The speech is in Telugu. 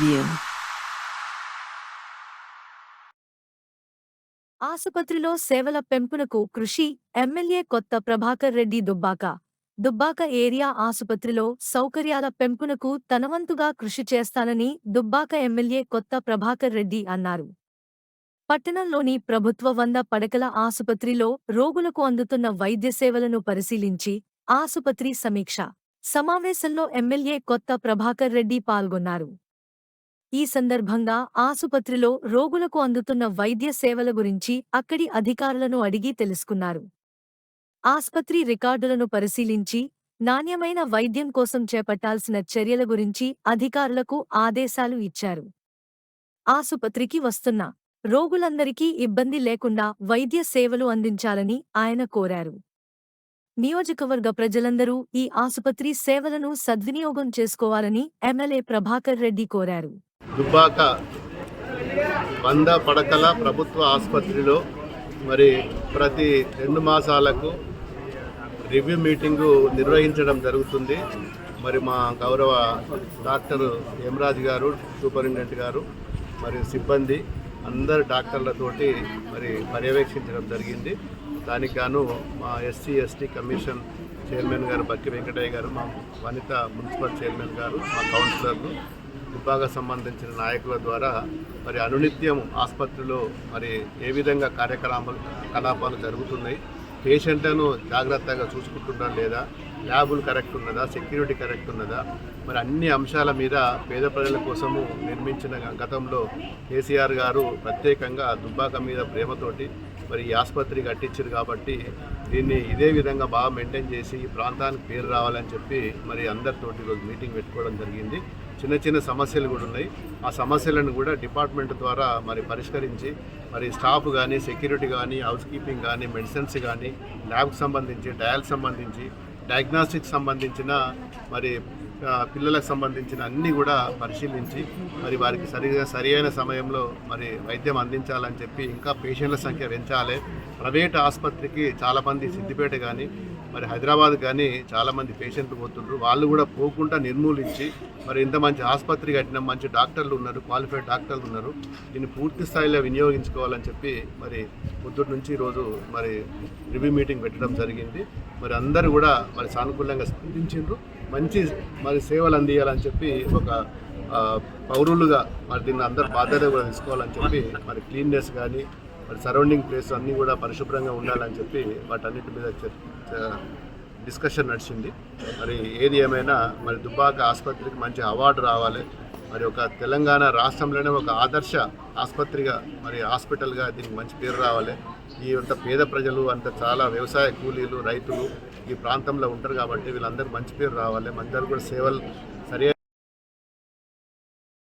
రివ్యూ ఆసుపత్రిలో సేవల పెంపునకు కృషి ఎమ్మెల్యే కొత్త ప్రభాకర్ రెడ్డి దుబ్బాక. దుబ్బాక ఏరియా ఆసుపత్రిలో సౌకర్యాల పెంపునకు తనవంతుగా కృషి చేస్తానని దుబ్బాక ఎమ్మెల్యే కొత్త ప్రభాకర్ రెడ్డి అన్నారు. పట్టణంలోని ప్రభుత్వ వంద పడకల ఆసుపత్రిలో రోగులకు అందుతున్న వైద్య సేవలను పరిశీలించి ఆసుపత్రి సమీక్ష. సమావేశంలో ఎమ్మెల్యే కొత్త ప్రభాకర్ రెడ్డి పాల్గొన్నారు. ఈ సందర్భంగా ఆసుపత్రిలో రోగులకు అందుతున్న వైద్య సేవల గురించి అక్కడి అధికారులను అడిగి తెలుసుకున్నారు. ఆస్పత్రి రికార్డులను పరిశీలించి నాణ్యమైన వైద్యం కోసం చేపట్టాల్సిన చర్యల గురించి అధికారులకు ఆదేశాలు ఇచ్చారు. ఆసుపత్రికి వస్తున్న రోగులందరికీ ఇబ్బంది లేకుండా వైద్య సేవలు అందించాలని ఆయన కోరారు. నియోజకవర్గ ప్రజలందరూ ఈ ఆసుపత్రి సేవలను సద్వినియోగం చేసుకోవాలని ఎమ్మెల్యే ప్రభాకర్ రెడ్డి కోరారు. దుబ్బాక వంద పడకల ప్రభుత్వ ఆసుపత్రిలో మరి ప్రతి రెండు మాసాలకు రివ్యూ మీటింగు నిర్వహించడం జరుగుతుంది. మరి మా గౌరవ డాక్టర్ యమరాజ్ గారు సూపరింటెండెంట్ గారు మరియు సిబ్బంది అందరు డాక్టర్లతోటి మరి పర్యవేక్షించడం జరిగింది. దానికి గాను మా ఎస్సీ ఎస్టీ కమిషన్ చైర్మన్ గారు బక్కి వెంకటయ్య గారు మా వనిత మున్సిపల్ చైర్మన్ గారు మా కౌన్సిలర్లు విభాగ సంబంధించిన నాయకుల ద్వారా మరి అనునిత్యం ఆసుపత్రిలో మరి ఏ విధంగా కార్యక్రమాలు కలాపాలు జరుగుతున్నాయి? పేషెంట్లను జాగ్రత్తగా చూసుకుంటున్నా లేదా? ల్యాబులు కరెక్ట్ ఉన్నదా? సెక్యూరిటీ కరెక్ట్ ఉన్నదా? మరి అన్ని అంశాల మీద పేద ప్రజల కోసము నిర్మించిన గతంలో కేసీఆర్ గారు ప్రత్యేకంగా దుబ్బాక మీద ప్రేమతోటి మరి ఈ ఆసుపత్రి కట్టించారు కాబట్టి దీన్ని ఇదే విధంగా బాగా మెయింటైన్ చేసి ఈ ప్రాంతానికి పేరు రావాలని చెప్పి మరి అందరితోటి ఈరోజు మీటింగ్ పెట్టుకోవడం జరిగింది. చిన్న చిన్న సమస్యలు కూడా ఉన్నాయి. ఆ సమస్యలను కూడా డిపార్ట్మెంట్ ద్వారా మరి పరిష్కరించి మరి స్టాఫ్ కానీ సెక్యూరిటీ కానీ హౌస్ కీపింగ్ కానీ మెడిసిన్స్ కానీ ల్యాబ్కి సంబంధించి డయాల్ సంబంధించి డయాగ్నాస్టిక్ సంబంధించిన మరి పిల్లలకు సంబంధించిన అన్నీ కూడా పరిశీలించి మరి వారికి సరిగా సరి అయిన సమయంలో మరి వైద్యం అందించాలని చెప్పి ఇంకా పేషెంట్ల సంఖ్య పెంచాలి. ప్రైవేట్ ఆసుపత్రికి చాలామంది సిద్దిపేట కానీ మరి హైదరాబాద్ కానీ చాలామంది పేషెంట్లు పోతుండ్రు. వాళ్ళు కూడా పోకుండా నిర్మూలించి మరి ఇంత మంచి ఆసుపత్రి కట్టిన మంచి డాక్టర్లు ఉన్నారు క్వాలిఫైడ్ డాక్టర్లు ఉన్నారు. దీన్ని పూర్తి స్థాయిలో వినియోగించుకోవాలని చెప్పి మరి పొద్దుటి నుంచి ఈరోజు మరి రివ్యూ మీటింగ్ పెట్టడం జరిగింది. మరి అందరూ కూడా మరి సానుకూలంగా స్పందించిండ్రు. మంచి మరి సేవలు అందియాలని చెప్పి ఒక పౌరులుగా మరి దీన్ని అందరు బాధ్యత కూడా తీసుకోవాలని చెప్పి మరి క్లీన్నెస్ కానీ మరి సరౌండింగ్ ప్లేస్ అన్నీ కూడా పరిశుభ్రంగా ఉండాలని చెప్పి వాటన్నిటి మీద డిస్కషన్ నడిచింది. మరి ఏది ఏమైనా మరి దుబ్బాక ఆసుపత్రికి మంచి అవార్డు రావాలి. మరి ఒక తెలంగాణ రాష్ట్రంలోనే ఒక ఆదర్శ ఆసుపత్రిగా మరి హాస్పిటల్గా దీనికి మంచి పేరు రావాలి. ఈ అంత పేద ప్రజలు అంత చాలా వ్యవసాయ కూలీలు రైతులు ఈ ప్రాంతంలో ఉంటారు కాబట్టి వీళ్ళందరూ మంచి పేరు రావాలి. మందరు కూడా సేవలు